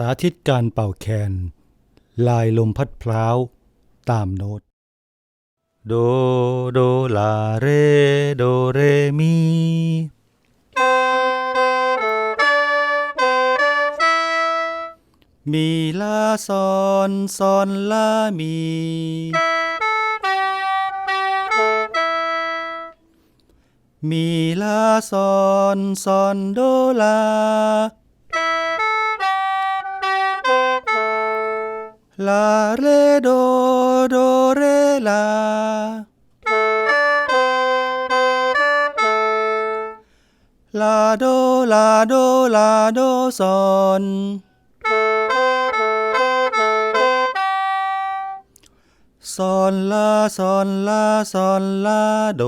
สาธิตการเป่าแคน ลายลมพัดพร้าว ตามโน้ต โด โด ลา เร โด เร มี มีลาซอนซอนลา มี มีลาซอนซอนโดลา ลาเรโดโดเรลา ลาโดลาโดลาโดซอนซอนลาซอนลาซอนลาโด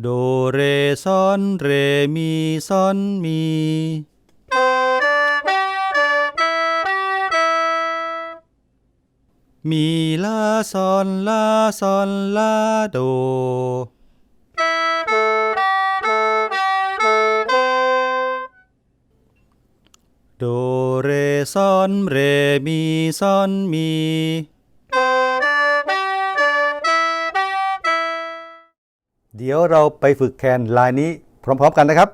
โดเร ซอนเรมีซอนมีมีลาซอนลาซอนลาโด โดเรซอนเรมีซอนมี เดี๋ยวเราไปฝึกแคนลายนี้พร้อม ๆ กันนะครับ